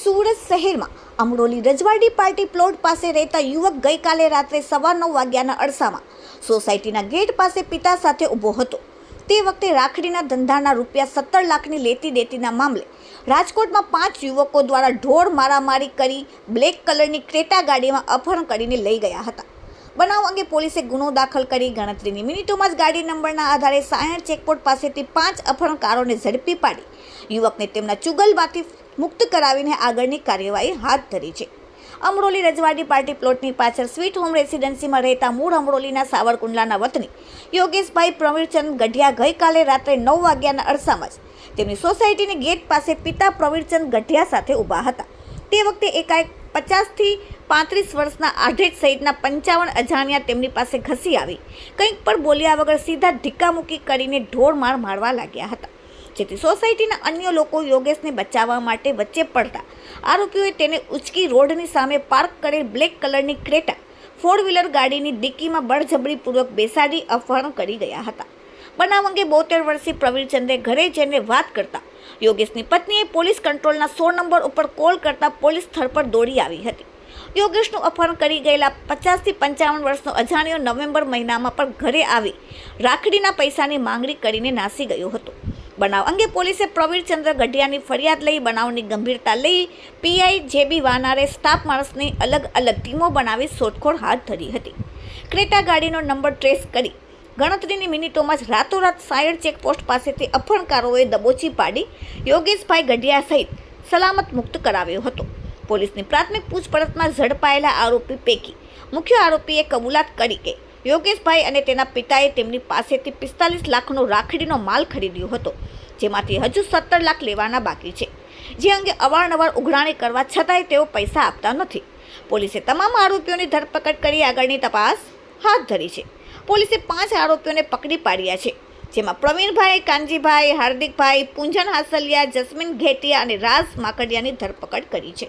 સુરત શહેરમાં અમરોલી રજવાડી party plot પાસે રહેતા યુવક ગઈકાલે રાત્રે સવા નવ વાગ્યાના અરસામાં સોસાયટીના ગેટ પાસે પિતા સાથે ઊભો હતો. તે વખતે રાખડીના ધંધાના રૂપિયા સત્તર લાખની લેતી દેતીના મામલે રાજકોટમાં પાંચ યુવકો દ્વારા ઢોર મારામારી કરી બ્લેક કલરની ક્રેટા ગાડીમાં અપહરણ કરીને લઈ ગયા હતા. બનાવ અંગે પોલીસે ગુનો દાખલ કરી ગણતરીની મિનિટોમાં જ ગાડી નંબરના આધારે સાયણ ચેકપોસ્ટ પાસેથી પાંચ અપહરણકારોને ઝડપી પાડી. યુવકને તેમના ચુગલમાંથી મુક્ત કરાવીને આગળની કાર્યવાહી હાથ ધરી છે. અમરોલી રજવાડી પાર્ટી પ્લોટની પાછળ સ્વીટ હોમ રેસિડેન્સીમાં રહેતા મૂળ અમરોલીના સાવરકુંડલાના વતની યોગેશભાઈ પ્રવીરચંદ ગઢિયા ગઈકાલે રાત્રે નવ વાગ્યાના અરસામાં જ તેમની સોસાયટીની ગેટ પાસે પિતા પ્રવીરચંદ ગઢિયા સાથે ઊભા હતા. તે વખતે એકાએક પચાસથી પાંત્રીસ વર્ષના આઢેડ સહિતના પંચાવન અજાણ્યા તેમની પાસે ઘસી આવી. કંઈક પણ બોલ્યા વગર સીધા ઢીકામુકી કરીને ઢોળ માર મારવા લાગ્યા હતા. જેથી સોસાયટીના અન્ય લોકો યોગેશને બચાવવા માટે વચ્ચે પડતા. આરોપીઓએ તેને ઉચકી રોડની સામે પાર્ક કરેલ બ્લેક કલરની ક્રેટા ફોર વ્હીલર ગાડીની ડિક્કીમાં બળજબરીપૂર્વક બેસાડી અપહરણ કરી ગયા હતા. બનાવ અંગે બોતેર વર્ષીય પ્રવીરચંદ્રે ઘરે જઈને વાત કરતા. યોગેશની પત્નીએ પોલીસ કંટ્રોલના સો નંબર ઉપર કોલ કરતા પોલીસ સ્થળ પર દોડી આવી હતી. યોગેશનું અપહરણ કરી ગયેલા પચાસથી પંચાવન વર્ષનો અજાણ્યો નવેમ્બર મહિનામાં પણ ઘરે આવી રાખડીના પૈસાની માંગણી કરીને નાસી ગયો હતો. બનાવ અંગે પોલીસે પ્રવીરચંદ્ર ગઢિયાની ફરિયાદ લઈ બનાવની ગંભીરતા લઈ પીઆઈ જેબી વાનારે સ્ટાફ માણસની અલગ અલગ ટીમો બનાવી શોધખોળ હાથ ધરી હતી. ક્રેટા ગાડીનો નંબર ટ્રેસ કરી ગણતરીની મિનિટોમાં જ રાતોરાત સાયર ચેકપોસ્ટ પાસેથી અપહરણકારોએ દબોચી પાડી યોગેશભાઈ ગઢિયા સહિત સલામત મુક્ત કરાવ્યો હતો. પોલીસની પ્રાથમિક પૂછપરછમાં ઝડપાયેલા આરોપી પૈકી મુખ્ય આરોપીએ કબૂલાત કરી કે યોગેશભાઈ અને તેના પિતાએ તેમની પાસેથી પિસ્તાલીસ લાખનો રાખડીનો માલ ખરીદ્યો હતો, જેમાંથી હજુ સત્તર લાખ લેવાના બાકી છે. જે અંગે અવારનવાર ઉઘરાણી કરવા છતાંય તેઓ પૈસા આપતા નથી. પોલીસે તમામ આરોપીઓની ધરપકડ કરી આગળની તપાસ હાથ ધરી છે. પોલીસે પાંચ આરોપીઓને પકડી પાડ્યા છે, જેમાં પ્રવીણભાઈ, કાનજીભાઈ, હાર્દિકભાઈ, પૂંજન હાસલિયા, જસ્મીન ઘેટિયા અને રાજ માકડિયાની ધરપકડ કરી છે.